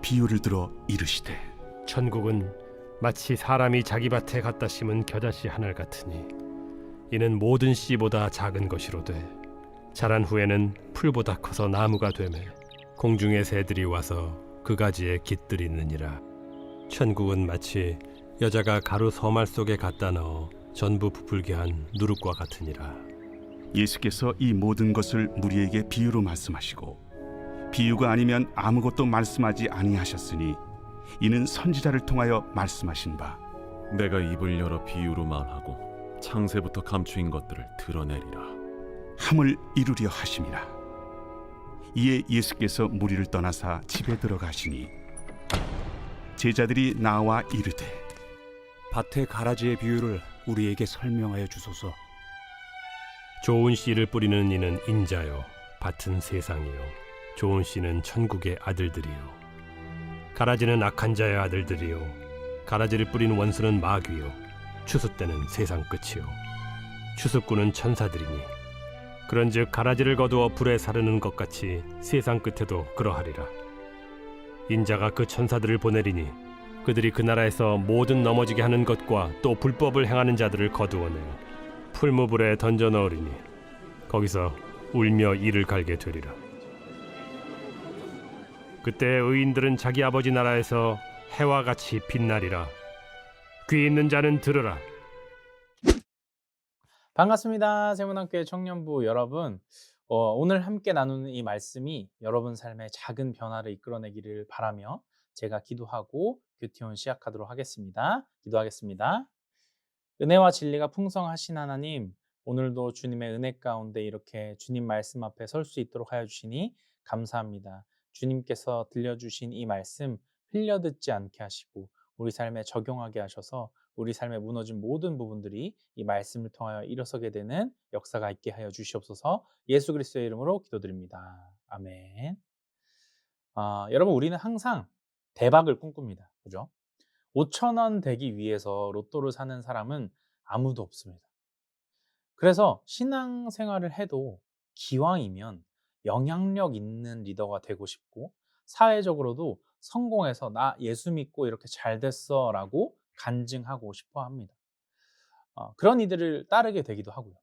비유를 들어 이르시되 천국은 마치 사람이 자기 밭에 갖다 심은 겨자씨 하늘 같으니 이는 모든 씨보다 작은 것이로되 자란 후에는 풀보다 커서 나무가 되매 공중의 새들이 와서 그 가지에 깃들이느니라. 천국은 마치 여자가 가루 서말 속에 갖다 넣어 전부 부풀게 한 누룩과 같으니라. 예수께서 이 모든 것을 무리에게 비유로 말씀하시고 비유가 아니면 아무것도 말씀하지 아니하셨으니 이는 선지자를 통하여 말씀하신 바 내가 입을 열어 비유로 말하고 창세부터 감추인 것들을 드러내리라. 함을 이루려 하심이라 이에 예수께서 무리를 떠나사 집에 들어가시니 제자들이 나와 이르되 밭의 가라지의 비유를 우리에게 설명하여 주소서. 좋은 씨를 뿌리는 이는 인자요 밭은 세상이요 좋은 씨는 천국의 아들들이요. 가라지는 악한 자의 아들들이요. 가라지를 뿌리는 원수는 마귀요. 추수 때는 세상 끝이요. 추수꾼은 천사들이니. 그런즉 가라지를 거두어 불에 사르는 것 같이 세상 끝에도 그러하리라. 인자가 그 천사들을 보내리니 그들이 그 나라에서 모든 넘어지게 하는 것과 또 불법을 행하는 자들을 거두어내어 풀무불에 던져 넣으리니 거기서 울며 이를 갈게 되리라. 그때 의인들은 자기 아버지 나라에서 해와 같이 빛나리라. 귀 있는 자는 들으라. 반갑습니다. 세문학교의 청년부 여러분. 어, 오늘 함께 나누는 이 말씀이 여러분 삶에 작은 변화를 이끌어내기를 바라며 제가 기도하고 교티온 시작하도록 하겠습니다. 기도하겠습니다. 은혜와 진리가 풍성하신 하나님, 오늘도 주님의 은혜 가운데 이렇게 주님 말씀 앞에 설 수 있도록 하여 주시니 감사합니다. 주님께서 들려주신 이 말씀 흘려듣지 않게 하시고 우리 삶에 적용하게 하셔서 우리 삶에 무너진 모든 부분들이 이 말씀을 통하여 일어서게 되는 역사가 있게 하여 주시옵소서 예수 그리스도의 이름으로 기도드립니다. 아멘. 아, 여러분, 우리는 항상 대박을 꿈꿉니다. 그죠? 5천 원 되기 위해서 로또를 사는 사람은 아무도 없습니다. 그래서 신앙생활을 해도 기왕이면 영향력 있는 리더가 되고 싶고 사회적으로도 성공해서 나 예수 믿고 이렇게 잘 됐어 라고 간증하고 싶어 합니다. 어, 그런 이들을 따르게 되기도 하고요.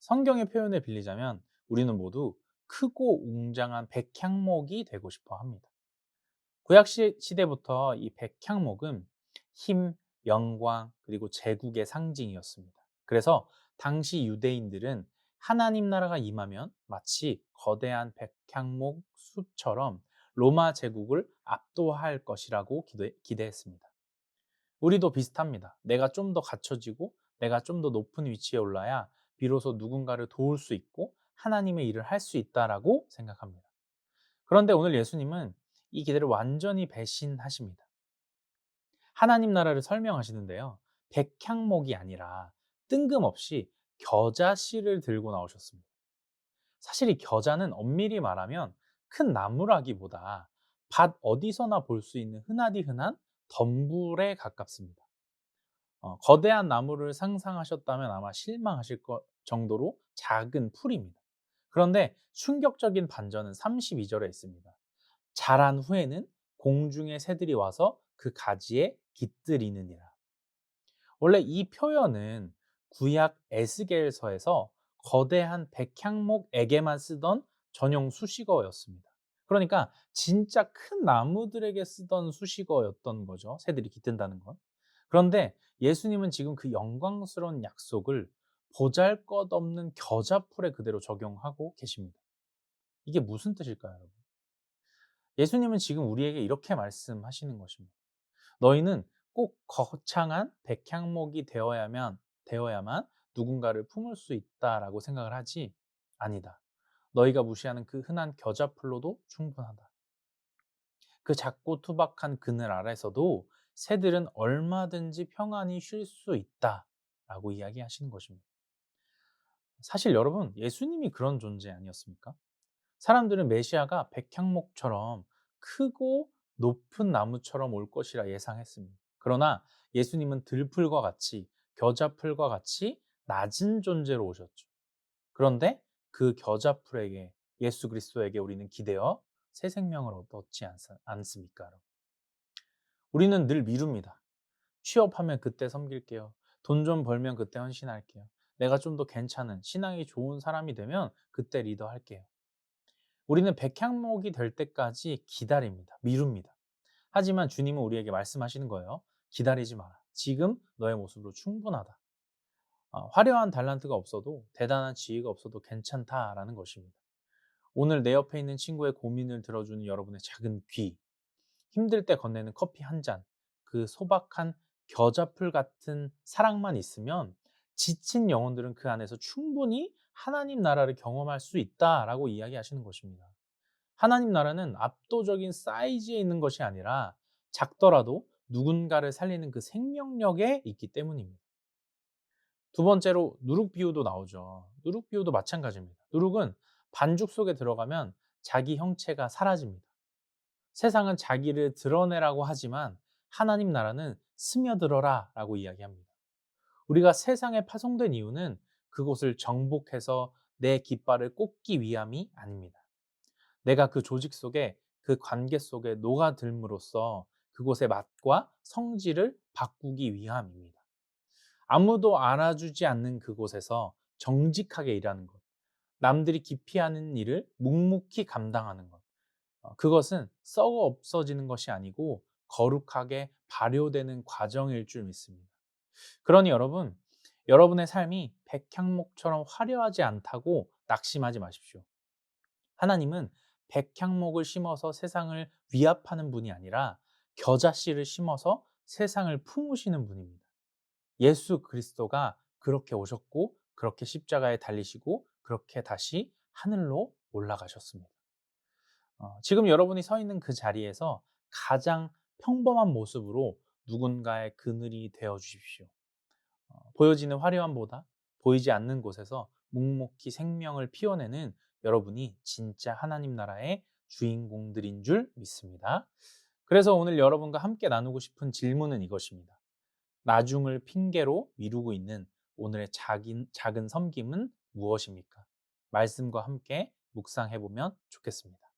성경의 표현을 빌리자면 우리는 모두 크고 웅장한 백향목이 되고 싶어 합니다. 구약 시- 시대부터 이 백향목은 힘, 영광, 그리고 제국의 상징이었습니다. 그래서 당시 유대인들은 하나님 나라가 임하면 마치 거대한 백향목 숲처럼 로마 제국을 압도할 것이라고 기대, 기대 했습니다. 우리도 비슷합니다. 내가 좀 더 갖춰지고 내가 좀 더 높은 위치에 올라야 비로소 누군가를 도울 수 있고 하나님의 일을 할 수 있다라고 생각합니다. 그런데 오늘 예수님은 이 기대를 완전히 배신하십니다. 하나님 나라를 설명하시는데요. 백향목이 아니라 뜬금없이 겨자씨를 들고 나오셨습니다. 사실 이 겨자는 엄밀히 말하면 큰 나무라기보다 밭 어디서나 볼 수 있는 흔하디 흔한 덤불에 가깝습니다. 어, 거대한 나무를 상상하셨다면 아마 실망하실 것 정도로 작은 풀입니다. 그런데 충격적인 반전은 32절에 있습니다. 자란 후에는 공중의 새들이 와서 그 가지에 깃들이느니라. 원래 이 표현은 구약 에스겔서에서 거대한 백향목에게만 쓰던 전용 수식어였습니다. 그러니까 진짜 큰 나무들에게 쓰던 수식어였던 거죠. 새들이 깃든다는 건. 그런데 예수님은 지금 그 영광스러운 약속을 보잘 것 없는 겨자풀에 그대로 적용하고 계십니다. 이게 무슨 뜻일까요, 여러분? 예수님은 지금 우리에게 이렇게 말씀하시는 것입니다. 너희는 꼭 거창한 백향목이 되어야만 되어야만 누군가를 품을 수 있다라고 생각을 하지 아니다. 너희가 무시하는 그 흔한 겨자풀로도 충분하다. 그 작고 투박한 그늘 아래서도 새들은 얼마든지 평안히 쉴 수 있다 라고 이야기하시는 것입니다. 사실 여러분, 예수님이 그런 존재 아니었습니까? 사람들은 메시아가 백향목처럼 크고 높은 나무처럼 올 것이라 예상했습니다. 그러나 예수님은 들풀과 같이 겨자풀과 같이 낮은 존재로 오셨죠. 그런데 그 겨자풀에게 예수 그리스도에게 우리는 기대어 새 생명을 얻지 않, 않습니까? 우리는 늘 미룹니다. 취업하면 그때 섬길게요. 돈 좀 벌면 그때 헌신할게요. 내가 좀 더 괜찮은 신앙이 좋은 사람이 되면 그때 리더 할게요. 우리는 백향목이 될 때까지 기다립니다. 미룹니다. 하지만 주님은 우리에게 말씀하시는 거예요. 기다리지 마라. 지금 너의 모습으로 충분하다. 어, 화려한 달란트가 없어도 대단한 지혜가 없어도 괜찮다라는 것입니다. 오늘 내 옆에 있는 친구의 고민을 들어주는 여러분의 작은 귀, 힘들 때 건네는 커피 한 잔, 그 소박한 겨자풀 같은 사랑만 있으면 지친 영혼들은 그 안에서 충분히 하나님 나라를 경험할 수 있다라고 이야기하시는 것입니다. 하나님 나라는 압도적인 사이즈에 있는 것이 아니라 작더라도 누군가를 살리는 그 생명력에 있기 때문입니다. 두 번째로 누룩 비유도 나오죠. 누룩 비유도 마찬가지입니다. 누룩은 반죽 속에 들어가면 자기 형체가 사라집니다. 세상은 자기를 드러내라고 하지만 하나님 나라는 스며들어라 라고 이야기합니다. 우리가 세상에 파송된 이유는 그곳을 정복해서 내 깃발을 꽂기 위함이 아닙니다. 내가 그 조직 속에 그 관계 속에 녹아들므로써 그곳의 맛과 성질을 바꾸기 위함입니다. 아무도 알아주지 않는 그곳에서 정직하게 일하는 것, 남들이 기피하는 일을 묵묵히 감당하는 것, 어, 그것은 썩어 없어지는 것이 아니고 거룩하게 발효되는 과정일 줄 믿습니다. 그러니 여러분, 여러분의 삶이 백향목처럼 화려하지 않다고 낙심하지 마십시오. 하나님은 백향목을 심어서 세상을 위압하는 분이 아니라 겨자씨를 심어서 세상을 품으시는 분입니다. 예수 그리스도가 그렇게 오셨고 그렇게 십자가에 달리시고 그렇게 다시 하늘로 올라가셨습니다. 어, 지금 여러분이 서 있는 그 자리에서 가장 평범한 모습으로 누군가의 그늘이 되어 주십시오. 어, 보여지는 화려함보다 보이지 않는 곳에서 묵묵히 생명을 피워내는 여러분이 진짜 하나님 나라의 주인공들인 줄 믿습니다. 그래서 오늘 여러분과 함께 나누고 싶은 질문은 이것입니다. 나중을 핑계로 미루고 있는 오늘의 작은, 작은 섬김은 무엇입니까? 말씀과 함께 묵상해 보면 좋겠습니다.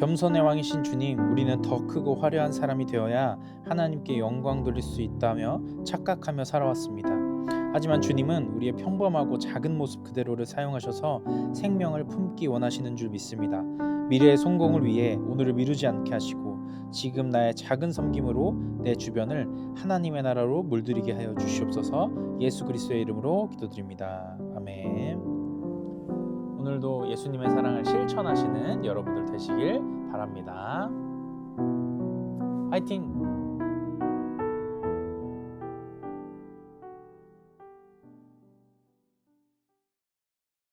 겸손의 왕이신 주님, 우리는 더 크고 화려한 사람이 되어야 하나님께 영광 돌릴 수 있다며 착각하며 살아왔습니다. 하지만 주님은 우리의 평범하고 작은 모습 그대로를 사용하셔서 생명을 품기 원하시는 줄 믿습니다. 미래의 성공을 위해 오늘을 미루지 않게 하시고 지금 나의 작은 섬김으로 내 주변을 하나님의 나라로 물들이게 하여 주시옵소서. 예수 그리스도의 이름으로 기도드립니다. 아멘. 오늘도 예수님의 사랑을 실천하시는 여러분들 되시길 바랍니다. 화이팅!